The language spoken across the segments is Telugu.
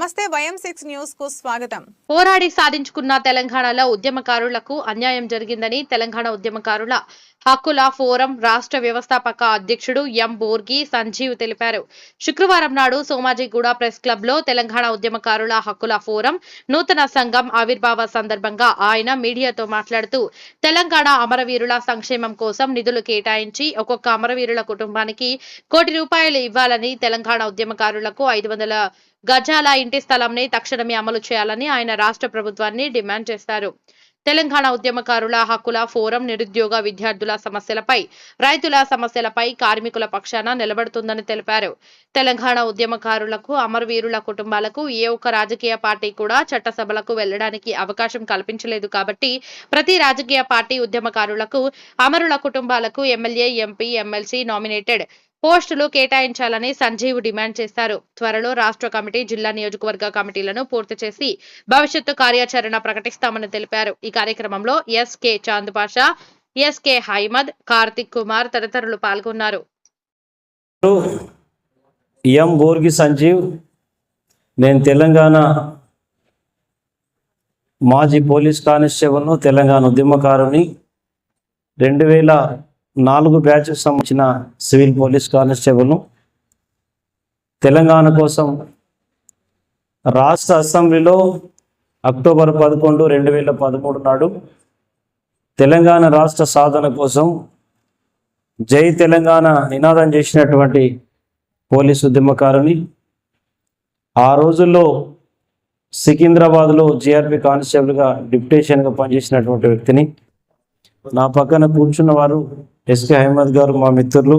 నమస్తే వయం సిక్స్ న్యూస్కు స్వాగతం. పోరాడి సాధించుకున్న తెలంగాణలో ఉద్యమకారులకు అన్యాయం జరిగిందని తెలంగాణ ఉద్యమకారుల హక్కుల ఫోరం రాష్ట్ర వ్యవస్థాపక అధ్యక్షుడు ఎం బోర్గి సంజీవ్ తెలిపారు. శుక్రవారం నాడు సోమాజిగూడ ప్రెస్ క్లబ్లో తెలంగాణ ఉద్యమకారుల హక్కుల ఫోరం నూతన సంఘం ఆవిర్భావ సందర్భంగా ఆయన మీడియాతో మాట్లాడుతూ తెలంగాణ అమరవీరుల సంక్షేమం కోసం నిధులు కేటాయించి ఒక్కొక్క అమరవీరుల కుటుంబానికి కోటి రూపాయలు ఇవ్వాలని తెలంగాణ ఉద్యమకారులకు ఐదు వందల గజాల ఇంటి స్థలంని తక్షణమే అమలు చేయాలని ఆయన రాష్ట్ర ప్రభుత్వాన్ని డిమాండ్ చేశారు. తెలంగాణ ఉద్యమకారుల హక్కుల ఫోరం నిరుద్యోగ విద్యార్థుల సమస్యలపై రైతుల సమస్యలపై కార్మికుల పక్షాన నిలబడుతుందని తెలిపారు. తెలంగాణ ఉద్యమకారులకు అమరవీరుల కుటుంబాలకు ఏ ఒక్క రాజకీయ పార్టీ కూడా చట్టసభలకు వెళ్ళడానికి అవకాశం కల్పించలేదు కాబట్టి ప్రతి రాజకీయ పార్టీ ఉద్యమకారులకు అమరుల కుటుంబాలకు ఎమ్మెల్యే ఎంపీ ఎమ్మెల్సీ నామినేటెడ్ పోస్టులు కేటాయించాలని సంజీవ్ డిమాండ్ చేశారు. త్వరలో రాష్ట్ర కమిటీ జిల్లా నియోజకవర్గ కమిటీలను పూర్తి చేసి భవిష్యత్తు కార్యాచరణ ప్రకటిస్తామని తెలిపారు. ఈ కార్యక్రమంలో ఎస్కే చాంద్ పాషా ఎస్కే హైమద్ కార్తిక్ కుమార్ తదితరులు పాల్గొన్నారు. ఎం బోర్గి సంజీవ్ నేను తెలంగాణ మాజీ పోలీస్ కానిస్టేబుల్ను తెలంగాణ ఉద్యమకారుని రెండు వేల నాలుగు బ్యాచెస్ సంబంధించిన సివిల్ పోలీస్ కానిస్టేబుల్ను తెలంగాణ కోసం రాష్ట్ర అసెంబ్లీలో అక్టోబర్ పదకొండు రెండు వేల పదమూడు నాడు తెలంగాణ రాష్ట్ర సాధన కోసం జై తెలంగాణ నినాదం చేసినటువంటి పోలీస్ ఉద్యమకారుని. ఆ రోజుల్లో సికింద్రాబాద్లో జిఆర్పి కానిస్టేబుల్గా డిప్యూటేషన్గా పనిచేసినటువంటి వ్యక్తిని. నా పక్కన కూర్చున్న వారు ఎస్కే అహ్మద్ గారు మా మిత్రులు.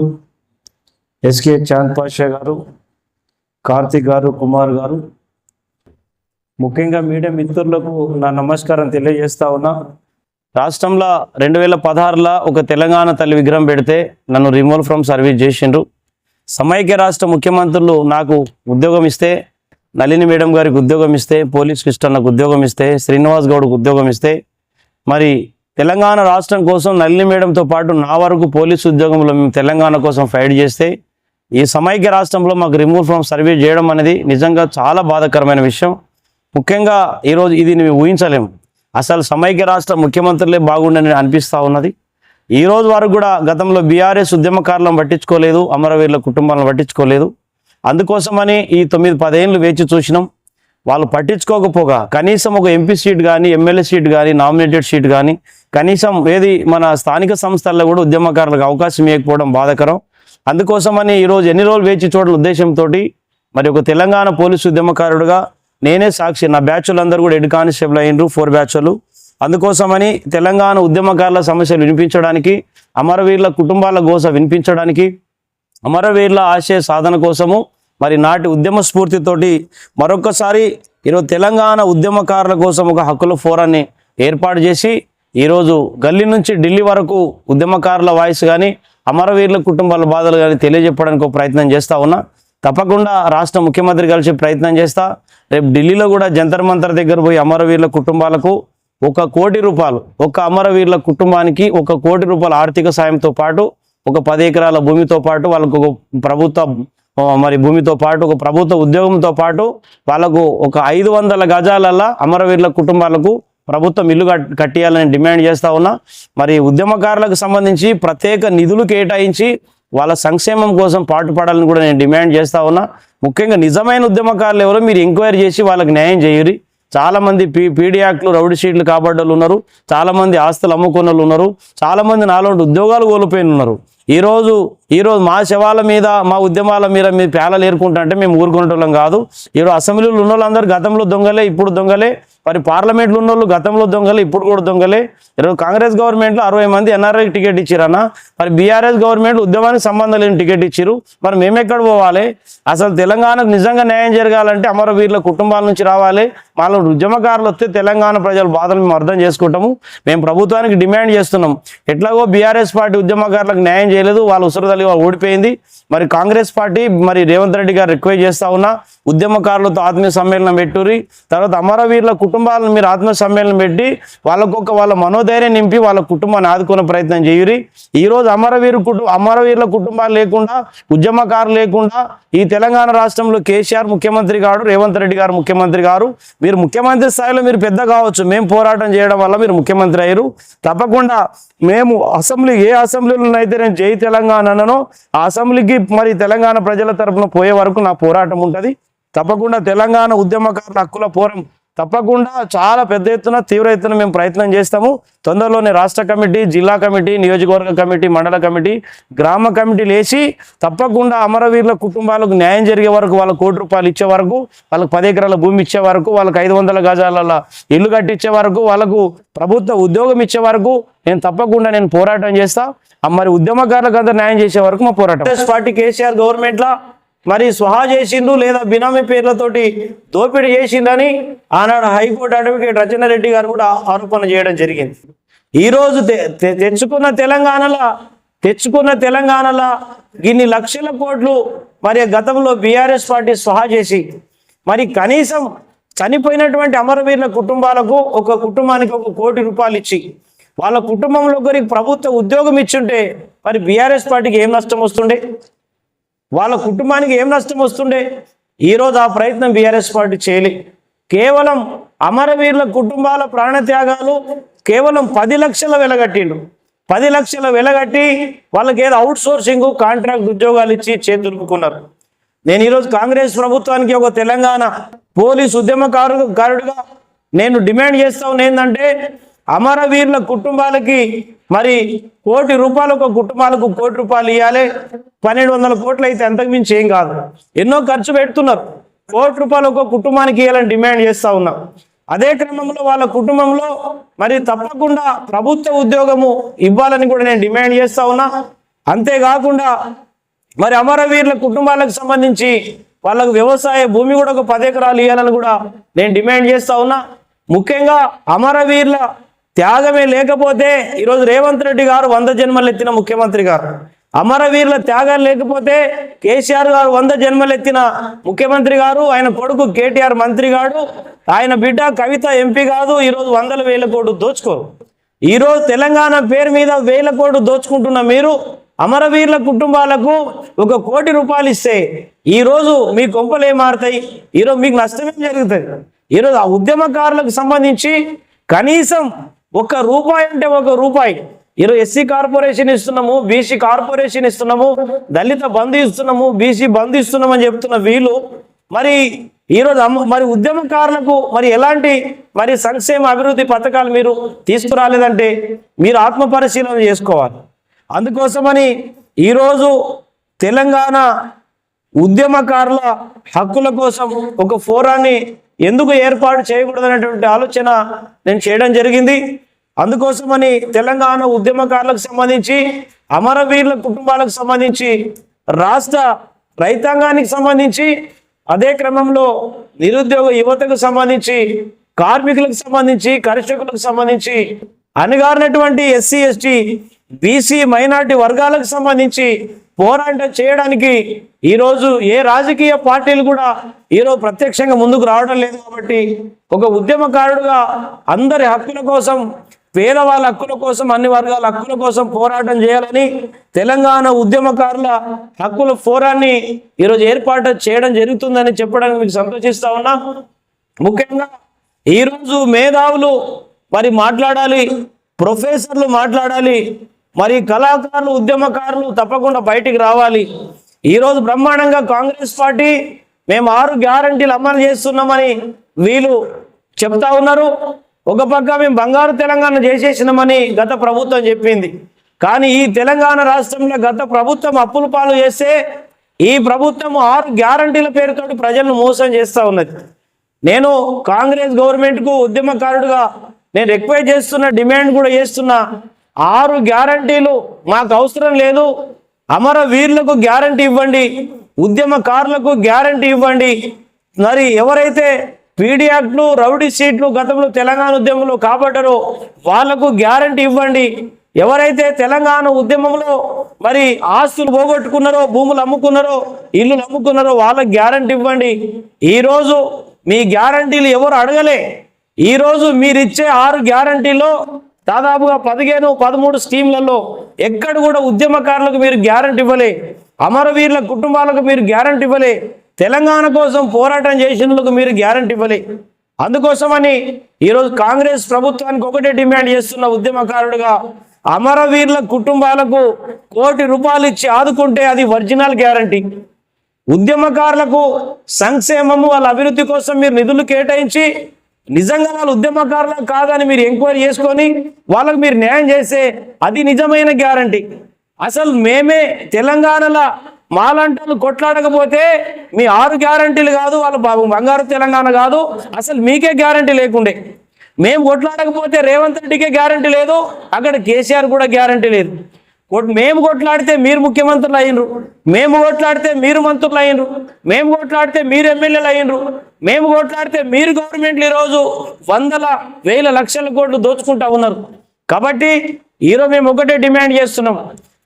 ఎస్కే చాంద్ పాషా గారు కార్తిక్ గారు కుమార్ గారు. ముఖ్యంగా మీడియా మిత్రులకు నా నమస్కారం తెలియజేస్తా ఉన్నా రాష్ట్రంలో రెండు వేల పదహారులో ఒక తెలంగాణ తల్లి విగ్రహం పెడితే నన్ను రిమూవ్ ఫ్రమ్ సర్వీస్ చేసిండ్రు. సమైక్య రాష్ట్ర ముఖ్యమంత్రులు నాకు ఉద్యోగం ఇస్తే నళిని మేడం గారికి ఉద్యోగం ఇస్తే పోలీస్ కృష్ణన్నకు ఉద్యోగం ఇస్తే శ్రీనివాస్ గౌడ్కు ఉద్యోగం ఇస్తే మరి తెలంగాణ రాష్ట్రం కోసం నల్లి మేడంతో పాటు నా వరకు పోలీస్ ఉద్యోగంలో మేము తెలంగాణ కోసం ఫైట్ చేస్తే ఈ సమైక్య రాష్ట్రంలో మాకు రిమూవ్ ఫ్రమ్ సర్వీస్ చేయడం అనేది నిజంగా చాలా బాధాకరమైన విషయం. ముఖ్యంగా ఈరోజు ఇది మేము ఊహించలేము. అసలు సమైక్య రాష్ట్ర ముఖ్యమంత్రులే బాగుండని అనిపిస్తూ ఉన్నది. ఈ రోజు వరకు కూడా గతంలో బీఆర్ఎస్ ఉద్యమకారులను పట్టించుకోలేదు అమరవీరుల కుటుంబాలను పట్టించుకోలేదు. అందుకోసమని ఈ తొమ్మిది పదేళ్ళు వేచి చూసినాం. వాళ్ళు పట్టించుకోకపోగా కనీసం ఒక ఎంపీ సీట్ కానీ ఎమ్మెల్యే సీట్ కానీ నామినేటెడ్ సీట్ కానీ కనీసం ఏది మన స్థానిక సంస్థల్లో కూడా ఉద్యమకారులకు అవకాశం ఇవ్వకపోవడం బాధకరం. అందుకోసమని ఈరోజు ఎన్ని రోజులు వేచి చూడని ఉద్దేశంతో మరి ఒక తెలంగాణ పోలీసు ఉద్యమకారుడుగా నేనే సాక్షి. నా బ్యాచ్లందరూ కూడా హెడ్ కానిస్టేబుల్ అయ్యిండ్రు ఫోర్ బ్యాచ్లు. అందుకోసమని తెలంగాణ ఉద్యమకారుల సమస్యలు వినిపించడానికి అమరవీరుల కుటుంబాల గోస వినిపించడానికి అమరవీరుల ఆశయ సాధన కోసము మరి నాటి ఉద్యమ స్ఫూర్తితోటి మరొకసారి ఈరోజు తెలంగాణ ఉద్యమకారుల కోసం ఒక హక్కుల ఫోరాన్ని ఏర్పాటు చేసి ఈరోజు గల్లీ నుంచి ఢిల్లీ వరకు ఉద్యమకారుల వాయిస్ కానీ అమరవీరుల కుటుంబాల బాధలు కానీ తెలియజెప్పడానికి ఒక ప్రయత్నం చేస్తా ఉన్నా. తప్పకుండా రాష్ట్ర ముఖ్యమంత్రి కలిసి ప్రయత్నం చేస్తా. రేపు ఢిల్లీలో కూడా జంతర్ మంతర్ దగ్గర పోయి అమరవీరుల కుటుంబాలకు ఒక కోటి రూపాయలు ఒక అమరవీరుల కుటుంబానికి ఒక కోటి రూపాయల ఆర్థిక సాయంతో పాటు ఒక పది ఎకరాల భూమితో పాటు వాళ్ళకు ఒక ప్రభుత్వ మరి భూమితో పాటు ఒక ప్రభుత్వ ఉద్యోగంతో పాటు వాళ్ళకు ఒక ఐదు వందల గజాలల్లా అమరవీరుల కుటుంబాలకు ప్రభుత్వం ఇల్లు కట్ కట్టియాలని డిమాండ్ చేస్తా ఉన్నా. మరి ఉద్యమకారులకు సంబంధించి ప్రత్యేక నిధులు కేటాయించి వాళ్ళ సంక్షేమం కోసం పాటుపడాలని కూడా నేను డిమాండ్ చేస్తా ఉన్నా. ముఖ్యంగా నిజమైన ఉద్యమకారులు ఎవరో? మీరు ఎంక్వైరీ చేసి వాళ్ళకి న్యాయం చేయరు చాలామంది పీ పీడియాక్లు రౌడీ షీట్లు కాబడ్డలు ఉన్నారు. చాలామంది ఆస్తులు అమ్ముకున్న వాళ్ళు ఉన్నారు. చాలామంది నాలుగు ఉద్యోగాలు కోల్పోయిన ఉన్నారు. ఈరోజు ఈరోజు మా శవాల మీద మా ఉద్యమాల మీద మీరు పేలలు ఏరుకుంటుంటే మేము ఊరుకునేటోళ్ళం కాదు. ఈరోజు అసెంబ్లీలో ఉన్న వాళ్ళందరూ గతంలో దొంగలే ఇప్పుడు దొంగలే. మరి పార్లమెంట్లో ఉన్న వాళ్ళు గతంలో దొంగలే ఇప్పుడు కూడా దొంగలే. ఈరోజు కాంగ్రెస్ గవర్నమెంట్లో అరవై మంది ఎన్ఆర్ఐ టికెట్ ఇచ్చిరన్న మరి బీఆర్ఎస్ గవర్నమెంట్ ఉద్యమానికి సంబంధం లేని టికెట్ ఇచ్చిరు. మరి మేము ఎక్కడ పోవాలి? అసలు తెలంగాణకు నిజంగా న్యాయం జరగాలంటే అమరవీరుల కుటుంబాల నుంచి రావాలి. మాలో ఉద్యమకారులు వస్తే తెలంగాణ ప్రజల బాధలు మేము అర్థం చేసుకుంటాము. మేము ప్రభుత్వానికి డిమాండ్ చేస్తున్నాం. ఎట్లాగో బీఆర్ఎస్ పార్టీ ఉద్యమకారులకు న్యాయం చేయలేదు. వాళ్ళ ఉసురుదలి ఓడిపోయింది మరి కాంగ్రెస్ పార్టీ మరి రేవంత్ రెడ్డి గారు రిక్వెస్ట్ చేస్తా ఉన్నా ఉద్యమకారులతో ఆత్మీయ సమ్మేళనం పెట్టుర్రి. తర్వాత అమరవీరుల కుటుంబాలను మీరు ఆత్మీయ సమ్మేళనం పెట్టి వాళ్ళకొక వాళ్ళ మనోధైర్యం నింపి వాళ్ళ కుటుంబాన్ని ఆదుకునే ప్రయత్నం చేయురి ఈ రోజు అమరవీరు కుటుంబ అమరవీరుల కుటుంబాలు లేకుండా ఉద్యమకారులు లేకుండా ఈ తెలంగాణ రాష్ట్రంలో కేసీఆర్ ముఖ్యమంత్రి గారు రేవంత్ రెడ్డి గారు ముఖ్యమంత్రి గారు మీరు ముఖ్యమంత్రి స్థాయిలో మీరు పెద్ద కావచ్చు. మేము పోరాటం చేయడం వల్ల మీరు ముఖ్యమంత్రి అయ్యారు. తప్పకుండా మేము అసెంబ్లీ ఏ అసెంబ్లీలో అయితే నేను జై తెలంగాణ అన్నానో ఆ అసెంబ్లీకి మరి తెలంగాణ ప్రజల తరఫున పోయే వరకు నా పోరాటం ఉంటుంది. తప్పకుండా తెలంగాణ ఉద్యమకారుల హక్కుల పోరం తప్పకుండా చాలా పెద్ద ఎత్తున తీవ్ర ఎత్తున మేము ప్రయత్నం చేస్తాము. తొందరలోనే రాష్ట్ర కమిటీ జిల్లా కమిటీ నియోజకవర్గ కమిటీ మండల కమిటీ గ్రామ కమిటీలు వేసి తప్పకుండా అమరవీరుల కుటుంబాలకు న్యాయం జరిగే వరకు వాళ్ళ కోటి రూపాయలు ఇచ్చే వరకు వాళ్ళకి పది ఎకరాల భూమి ఇచ్చే వరకు వాళ్ళకి ఐదు వందల గజాల ఇల్లు కట్టించే వరకు వాళ్ళకు ప్రభుత్వ ఉద్యోగం ఇచ్చే వరకు నేను తప్పకుండా నేను పోరాటం చేస్తా. మరి ఉద్యమకారులకు అంతా న్యాయం చేసే వరకు మా పోరాటం. పార్టీ కేసీఆర్ గవర్నమెంట్లో మరి స్వహా చేసిండు లేదా బినామీ పేర్లతోటి దోపిడీ చేసిందని ఆనాడు హైకోర్టు అడ్వకేట్ రచనారెడ్డి గారు కూడా ఆరోపణ చేయడం జరిగింది. ఈరోజు తెచ్చుకున్న తెలంగాణలో తెచ్చుకున్న తెలంగాణలో ఇన్ని లక్షల కోట్లు మరి గతంలో బీఆర్ఎస్ పార్టీ స్వహా చేసి మరి కనీసం చనిపోయినటువంటి అమరవీరుల కుటుంబాలకు ఒక కుటుంబానికి ఒక కోటి రూపాయలు ఇచ్చి వాళ్ళ కుటుంబంలో ఒకరికి ప్రభుత్వ ఉద్యోగం ఇచ్చుంటే మరి బీఆర్ఎస్ పార్టీకి ఏం నష్టం వస్తుండే? వాళ్ళ కుటుంబానికి ఏం నష్టం వస్తుండే? ఈరోజు ఆ ప్రయత్నం బీఆర్ఎస్ పార్టీ చేయలే. కేవలం అమరవీరుల కుటుంబాల ప్రాణత్యాగాలు కేవలం పది లక్షల వెలగట్టిండు. పది లక్షల వెలగట్టి వాళ్ళకి ఏదో అవుట్ సోర్సింగ్ కాంట్రాక్ట్ ఉద్యోగాలు ఇచ్చి చేతులుపుకున్నారు. నేను ఈరోజు కాంగ్రెస్ ప్రభుత్వానికి ఒక తెలంగాణ పోలీస్ ఉద్యమకారు కారుడుగా నేను డిమాండ్ చేస్తా ఉన్నా ఏంటంటే అమరవీరుల కుటుంబాలకి మరి కోటి రూపాయలు ఒక కుటుంబాలకు కోటి రూపాయలు ఇవ్వాలి పన్నెండు వందల కోట్లు అయితే అంతకు మించి ఏం కాదు. ఎన్నో ఖర్చు పెడుతున్నారు. కోటి రూపాయలు ఒక కుటుంబానికి ఇవ్వాలని డిమాండ్ చేస్తా ఉన్నాం. అదే క్రమంలో వాళ్ళ కుటుంబంలో మరి తప్పకుండా ప్రభుత్వ ఉద్యోగము ఇవ్వాలని కూడా నేను డిమాండ్ చేస్తా ఉన్నా. అంతేకాకుండా మరి అమరవీరుల కుటుంబాలకు సంబంధించి వాళ్ళకు వ్యవసాయ భూమి కూడా ఒక పది ఎకరాలు ఇవ్వాలని కూడా నేను డిమాండ్ చేస్తా ఉన్నా. ముఖ్యంగా అమరవీరుల త్యాగమే లేకపోతే ఈరోజు రేవంత్ రెడ్డి గారు వంద జన్మలు ఎత్తిన ముఖ్యమంత్రి గారు. అమరవీరుల త్యాగాలు లేకపోతే కేసీఆర్ గారు వంద జన్మలు ఎత్తిన ముఖ్యమంత్రి గారు ఆయన కొడుకు కేటీఆర్ మంత్రి గారు ఆయన బిడ్డ కవిత ఎంపీ కాదు ఈరోజు వందల వేల కోట్లు దోచుకోరు. ఈరోజు తెలంగాణ పేరు మీద వేల కోట్లు దోచుకుంటున్న మీరు అమరవీరుల కుటుంబాలకు ఒక కోటి రూపాయలు ఇస్తే ఈరోజు మీ కొంపలు ఏం మారుతాయి ఈరోజు మీకు నష్టమేం జరుగుతుంది ఈరోజు ఆ ఉద్యమకారులకు సంబంధించి కనీసం ఒక రూపాయి అంటే ఒక రూపాయి. ఈరోజు ఎస్సీ కార్పొరేషన్ ఇస్తున్నాము బీసీ కార్పొరేషన్ ఇస్తున్నాము దళిత బంధు ఇస్తున్నాము బీసీ బంధు ఇస్తున్నామని చెప్తున్న వీళ్ళు మరి ఈరోజు అమ్మ మరి ఉద్యమకారులకు మరి ఎలాంటి మరి సంక్షేమ అభివృద్ధి పథకాలు మీరు తీసుకురాలేదంటే మీరు ఆత్మ పరిశీలన చేసుకోవాలి. అందుకోసమని ఈరోజు తెలంగాణ ఉద్యమకారుల హక్కుల కోసం ఒక ఫోరాన్ని ఎందుకు ఏర్పాటు చేయకూడదనేటువంటి ఆలోచన నేను చేయడం జరిగింది. అందుకోసమని తెలంగాణ ఉద్యమకారులకు సంబంధించి అమరవీరుల కుటుంబాలకు సంబంధించి రాష్ట్ర రైతాంగానికి సంబంధించి అదే క్రమంలో నిరుద్యోగ యువతకు సంబంధించి కార్మికులకు సంబంధించి కర్షకులకు సంబంధించి అణగారినటువంటి ఎస్సీ ఎస్టీ బీసీ మైనార్టీ వర్గాలకు సంబంధించి పోరాటం చేయడానికి ఈరోజు ఏ రాజకీయ పార్టీలు కూడా ఈరోజు ప్రత్యక్షంగా ముందుకు రావడం లేదు కాబట్టి ఒక ఉద్యమకారుడుగా అందరి హక్కుల కోసం పేదవాళ్ళ హక్కుల కోసం అన్ని వర్గాల హక్కుల కోసం పోరాటం చేయాలని తెలంగాణ ఉద్యమకారుల హక్కుల ఫోరాన్ని ఈరోజు ఏర్పాటు చేయడం జరుగుతుందని చెప్పడానికి మీకు సంతోషిస్తా ఉన్నా. ముఖ్యంగా ఈరోజు మేధావులు మరి మాట్లాడాలి ప్రొఫెసర్లు మాట్లాడాలి మరి కళాకారులు ఉద్యమకారులు తప్పకుండా బయటికి రావాలి. ఈరోజు బ్రహ్మాండంగా కాంగ్రెస్ పార్టీ మేము ఆరు గ్యారంటీలు అమలు చేస్తున్నామని వీళ్ళు చెప్తా ఉన్నారు. ఒక పక్క మేము బంగారు తెలంగాణ చేసేసినామని గత ప్రభుత్వం చెప్పింది. కానీ ఈ తెలంగాణ రాష్ట్రంలో గత ప్రభుత్వం అప్పుల పాలు చేస్తే ఈ ప్రభుత్వం ఆరు గ్యారంటీల పేరుతోటి ప్రజలను మోసం చేస్తూ ఉన్నది. నేను కాంగ్రెస్ గవర్నమెంట్కు ఉద్యమకారుడుగా నేను రిక్వెస్ట్ చేస్తున్న డిమాండ్ కూడా చేస్తున్నా. ఆరు గ్యారంటీలు మాకు అవసరం లేదు. అమర వీరులకు గ్యారంటీ ఇవ్వండి. ఉద్యమకారులకు గ్యారంటీ ఇవ్వండి. మరి ఎవరైతే పీడీ యాక్ట్లు రౌడీ సీట్లు గతంలో తెలంగాణ ఉద్యమంలో కాబట్టారో వాళ్ళకు గ్యారంటీ ఇవ్వండి. ఎవరైతే తెలంగాణ ఉద్యమంలో మరి ఆస్తులు పోగొట్టుకున్నారో భూములు అమ్ముకున్నారో ఇల్లు అమ్ముకున్నారో వాళ్ళకి గ్యారంటీ ఇవ్వండి. ఈరోజు మీ గ్యారంటీలు ఎవరు అడగలే. ఈరోజు మీరిచ్చే ఆరు గ్యారంటీలో దాదాపుగా పదిహేను పదమూడు స్కీమ్లలో ఎక్కడ కూడా ఉద్యమకారులకు మీరు గ్యారంటీ ఇవ్వలే. అమరవీరుల కుటుంబాలకు మీరు గ్యారంటీ ఇవ్వలే. తెలంగాణ కోసం పోరాటం చేసినందుకు మీరు గ్యారంటీ ఇవ్వలే. అందుకోసమని ఈరోజు కాంగ్రెస్ ప్రభుత్వానికి ఒకటే డిమాండ్ చేస్తున్న ఉద్యమకారుడుగా అమరవీరుల కుటుంబాలకు కోటి రూపాయలు ఇచ్చి ఆదుకుంటే అది ఒరిజినల్ గ్యారంటీ. ఉద్యమకారులకు సంక్షేమము వాళ్ళ అభివృద్ధి కోసం మీరు నిధులు కేటాయించి నిజంగా వాళ్ళు ఉద్యమకారులు కాదని మీరు ఎంక్వైరీ చేసుకొని వాళ్ళకు మీరు న్యాయం చేస్తే అది నిజమైన గ్యారంటీ. అసలు మేమే తెలంగాణలో మాలంటలు కొట్లాడకపోతే మీ ఆరు గ్యారంటీలు కాదు వాళ్ళ బాబు బంగారు తెలంగాణ కాదు అసలు మీకే గ్యారంటీ లేకుండే. మేము కొట్లాడకపోతే రేవంత్ రెడ్డికే గ్యారంటీ లేదు అక్కడ కేసీఆర్ కూడా గ్యారంటీ లేదు. మేము కొట్లాడితే మీరు ముఖ్యమంత్రులు అయినరు. మేము కొట్లాడితే మీరు మంత్రులు అయినరు. మేము కొట్లాడితే మీరు ఎమ్మెల్యేలు అయినరు. మేము కొట్లాడితే మీరు గవర్నమెంట్లు ఈరోజు వందల వేల లక్షల కోట్లు దోచుకుంటా ఉన్నారు. కాబట్టి ఈరోజు మేము ఒకటే డిమాండ్ చేస్తున్నాం.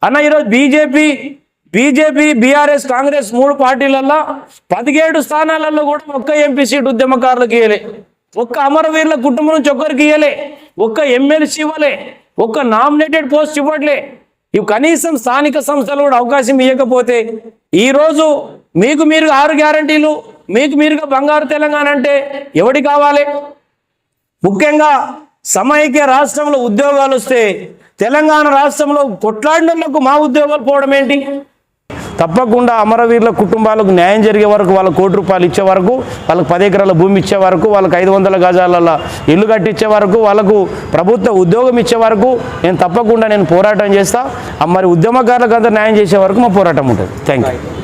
అన్న ఈరోజు బీజేపీ బీజేపీ బీఆర్ఎస్ కాంగ్రెస్ మూడు పార్టీలలో పదిహేడు స్థానాలలో కూడా ఒక్క ఎంపీ సీట్ ఉద్యమకారులకు ఇవ్వలే ఒక్క అమరవీరుల కుటుంబం నుంచి ఒక్కరికి ఇవ్వలే ఒక్క ఎమ్మెల్సీ ఇవ్వలే. ఒక్క నామినేటెడ్ పోస్ట్ ఇవ్వట్లే. ఇవి కనీసం స్థానిక సంస్థలు కూడా అవకాశం ఇవ్వకపోతే ఈరోజు మీకు మీరు ఆరు గ్యారంటీలు మీకు మీరుగా బంగారు తెలంగాణ అంటే ఎవడి కావాలి? ముఖ్యంగా సమైక్య రాష్ట్రంలో ఉద్యోగాలు వస్తే తెలంగాణ రాష్ట్రంలో కొట్లాడినందుకు మా ఉద్యోగాలు పోవడం ఏంటి? తప్పకుండా అమరవీరుల కుటుంబాలకు న్యాయం జరిగే వరకు వాళ్ళ కోటి రూపాయలు ఇచ్చే వరకు వాళ్ళకి పది ఎకరాల భూమి ఇచ్చే వరకు వాళ్ళకి ఐదు వందల గజాల ఇల్లు కట్టించే వరకు వాళ్ళకు ప్రభుత్వ ఉద్యోగం ఇచ్చే వరకు నేను తప్పకుండా నేను పోరాటం చేస్తా. మరి ఉద్యమకారులకు అంతా న్యాయం చేసే వరకు మా పోరాటం ఉంటుంది. Thank you